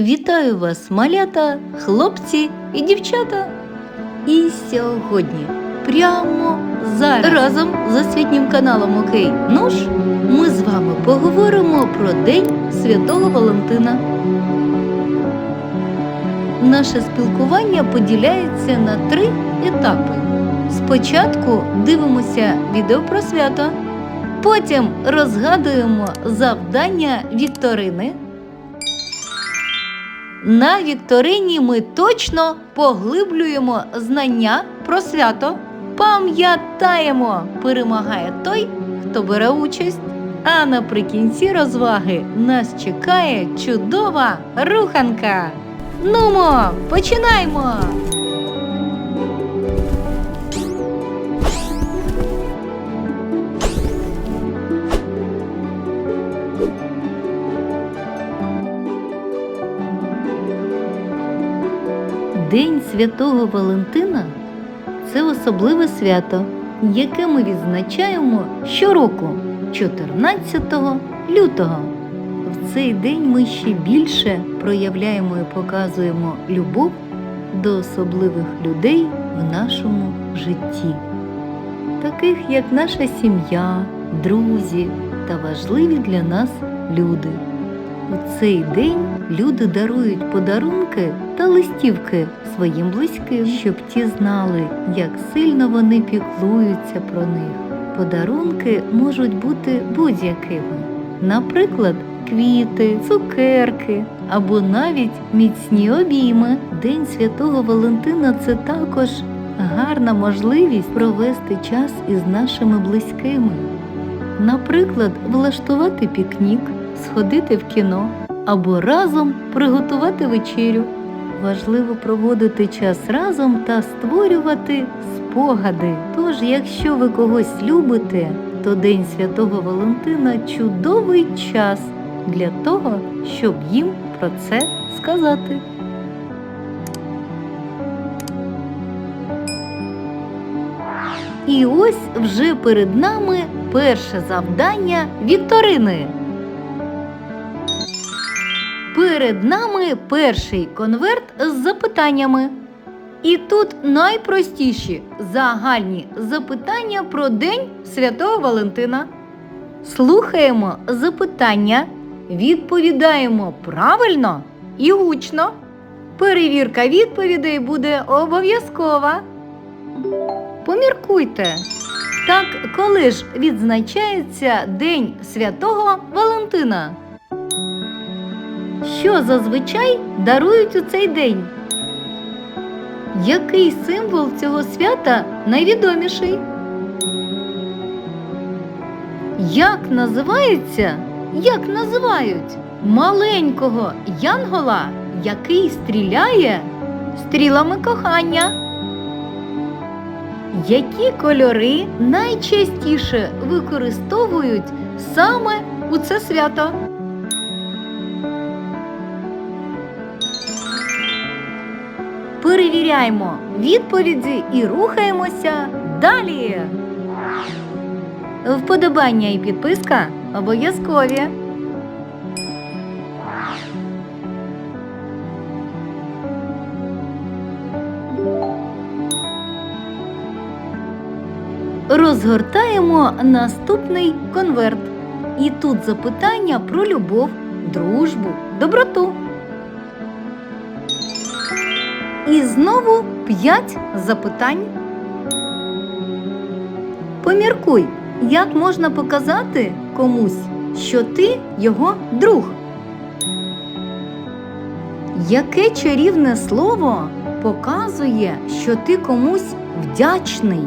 Вітаю вас, малята, хлопці і дівчата. І сьогодні, прямо зараз, разом з освітнім каналом Окей Нож, ми з вами поговоримо про День Святого Валентина. Наше спілкування поділяється на три етапи. Спочатку дивимося відео про свято, потім розгадуємо завдання вікторини. На вікторині ми точно поглиблюємо знання про свято. Пам'ятаємо, перемагає той, хто бере участь. А наприкінці розваги нас чекає чудова руханка. Нумо, починаємо! День Святого Валентина це особливе свято, яке ми відзначаємо щороку, 14 лютого. В цей день ми ще більше проявляємо і показуємо любов до особливих людей в нашому житті, таких як наша сім'я, друзі та важливі для нас люди. У цей день люди дарують подарунки та листівки своїм близьким, щоб ті знали, як сильно вони піклуються про них. Подарунки можуть бути будь-якими, наприклад, квіти, цукерки або навіть міцні обійми. День Святого Валентина це також гарна можливість провести час із нашими близькими. Наприклад, влаштувати пікнік, сходити в кіно або разом приготувати вечерю. Важливо проводити час разом та створювати спогади. Тож, якщо ви когось любите, то День Святого Валентина чудовий час для того, щоб їм про це сказати. І ось вже перед нами перше завдання Вікторини. Перед нами перший конверт з запитаннями. І тут найпростіші загальні запитання про День Святого Валентина. Слухаємо запитання, відповідаємо правильно і гучно. Перевірка відповідей буде обов'язкова. Поміркуйте. Так, коли ж відзначається День Святого Валентина? Що зазвичай дарують у цей день? Який символ цього свята найвідоміший? Як називається? Як називають маленького янгола, який стріляє стрілами кохання? Які кольори найчастіше використовують саме у це свято? Перевіряємо відповіді і рухаємося далі. Вподобання і підписка обов'язкові. Розгортаємо наступний конверт. І тут запитання про любов, дружбу, доброту. І знову п'ять запитань. Поміркуй, як можна показати комусь, що ти його друг. Яке чарівне слово показує, що ти комусь вдячний?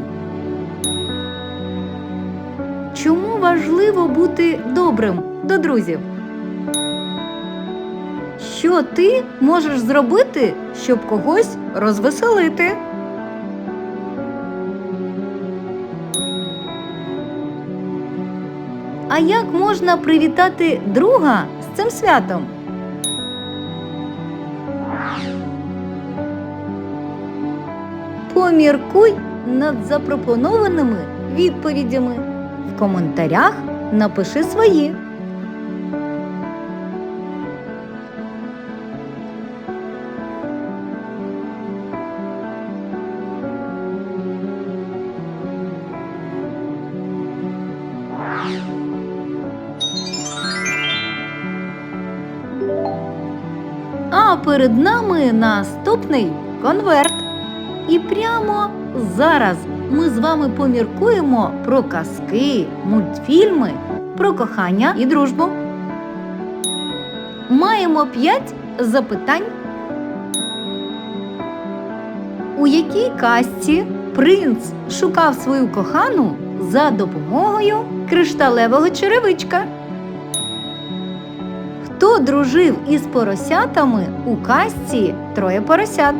Чому важливо бути добрим до друзів? Що ти можеш зробити, щоб когось розвеселити? А як можна привітати друга з цим святом? Поміркуй над запропонованими відповідями. В коментарях напиши свої. Перед нами наступний конверт. І прямо зараз ми з вами поміркуємо про казки, мультфільми, про кохання і дружбу. Маємо п'ять запитань. У якій казці принц шукав свою кохану за допомогою кришталевого черевичка? Хто дружив із поросятами у казці Троє поросят?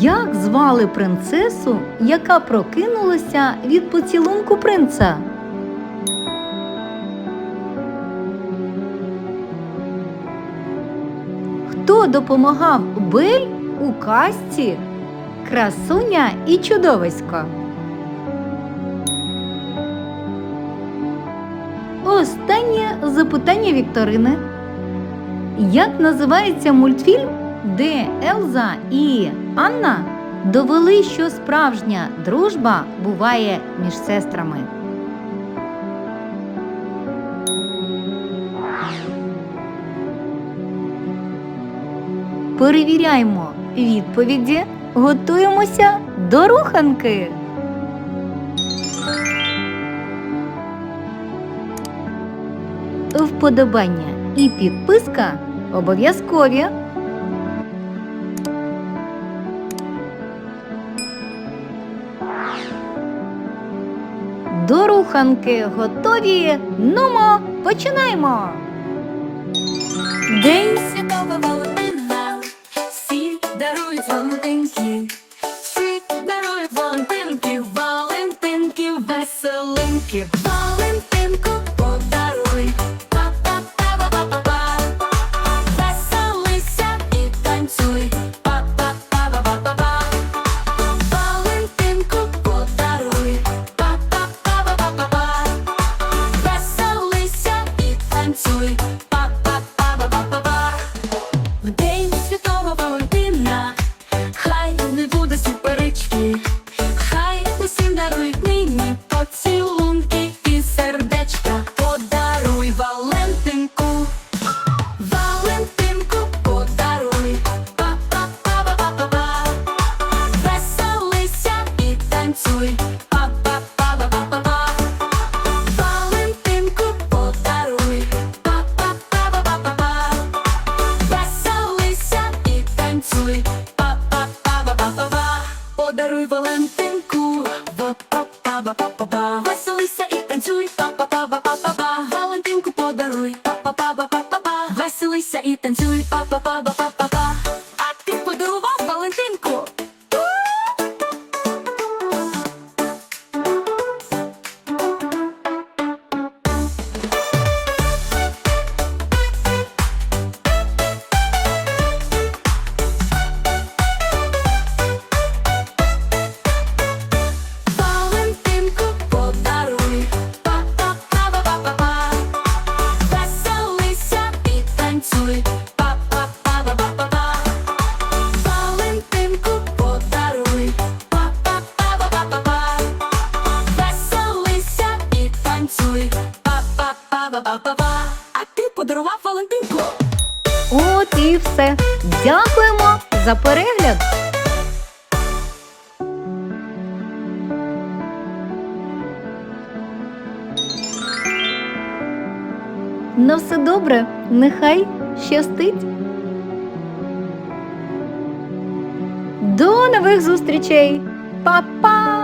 Як звали принцесу, яка прокинулася від поцілунку принца? Хто допомагав Бель у казці Красуня і чудовисько? Останнє запитання Вікторини. Як називається мультфільм, де Елза і Анна довели, що справжня дружба буває між сестрами? Перевіряємо відповіді, готуємося до руханки. Вподобання і підписка обов'язкові. До руханки готові. Нумо, починаємо. День святого Валентина, every little thing you. Танцюй, па-па-па-па-па-па. Подаруй Валентинку, танцюй, па-па-па-па-па-па. А ти подарував Валентинку? От і все. Дякуємо за перегляд. На все добре, нехай щастить. До нових зустрічей. Па-па!